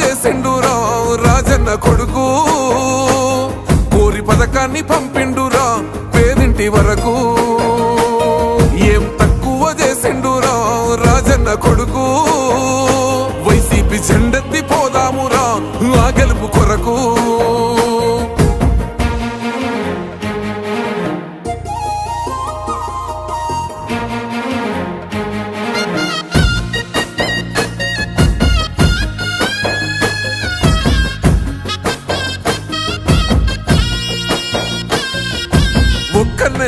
చేసిండురా రాజన్న కొడుకు. కోరి పథకాన్ని పంపిండురా పేదింటి వరకు. ఏం తక్కువ చేసిండురా రాజన్న కొడుకు. వైసీపీ జెండెత్తి పోదామురా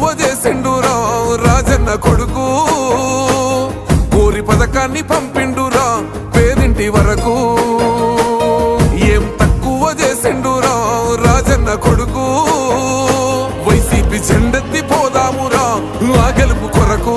తక్కువ చేసిండురా రాజన్న కొడుకు. ఊరి పథకాన్ని పంపిండురా పేదింటి వరకు. ఏం తక్కువ చేసిండురా రాజన్న కొడుకు. వైసీపీ జెండెత్తి పోదామురా ఆ గెలుపు కొరకు.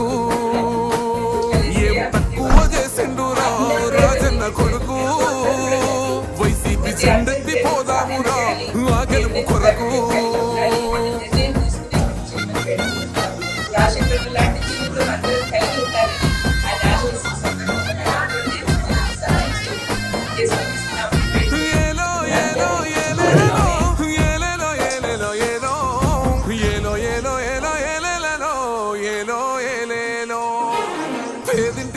పేరింటి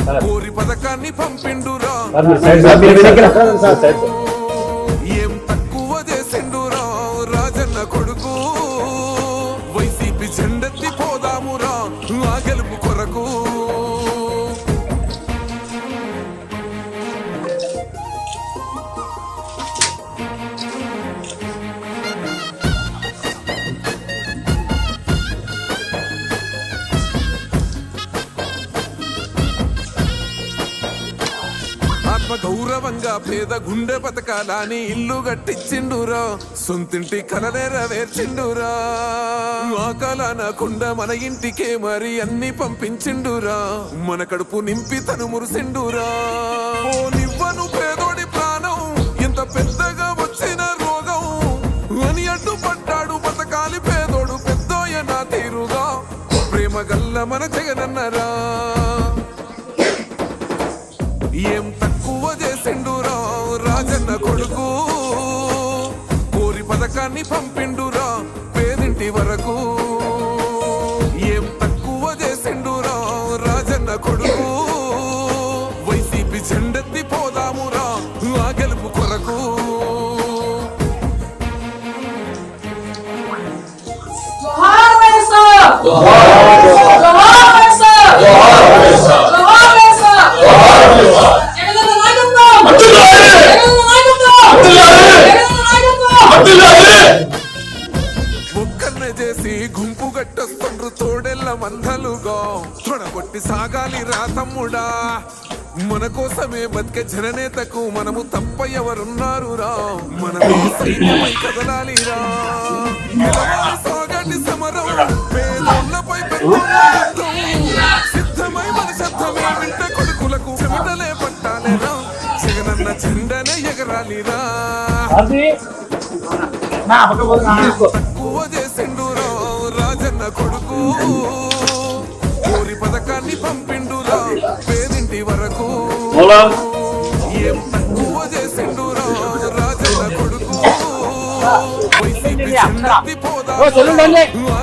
సార్. కోరి పథకాన్ని పంపిండురా. పాపంగా పేద గుండె బతకాలని ఇల్లు కట్టించిండురా సొంతింటి కల నెరవేర్చిండురా ఆ కలనకుండా మన ఇంటికే మరి అన్ని పంపించిండురా. మన కడుపు నింపి తను మురిసిండురా. ఓ నివ్వను పేదోడి ప్రాణం ఎంత పెద్దగా వచ్చిన రోగం. అని అడ్డుపడ్డాడు బతకాలి పేదోడు పెద్దోయ నా తీరుగా. ప్రేమ గల్ల మన జగనన్నరా. ఏం తక్కువ చేసిండురా రాజన్న కొడుకు. కోరి పథకాన్ని పంపిండురా పేదింటి వరకు. ఏం తక్కువ చేసిండురా రాజన్న కొడుకు. వైసీపీ చెండెత్తి పోదామురా ఆ గెలుపు కొరకు. జోహార్ కోసమే బతికే జననేతకు మనము తప్ప ఎవరున్నారు రా మనమే సైన్యమై కదలాలి రా సాగండి సమరం పేదోళ్ళపై. సిద్ధమై మన శబ్దమే వింట కొడుకులకు చెమటలే పట్టాలేరా? జగనన్న జెండనే ఎగరాలిరా. తక్కువ చేసిండురా రాజన్న కొడుకు. కోరి పథకాన్ని పంపిండురా పేదింటి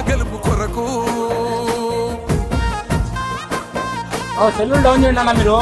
గెలుపు కొరకు సెల్లు డౌన్ చేయండి అన్న మీరు.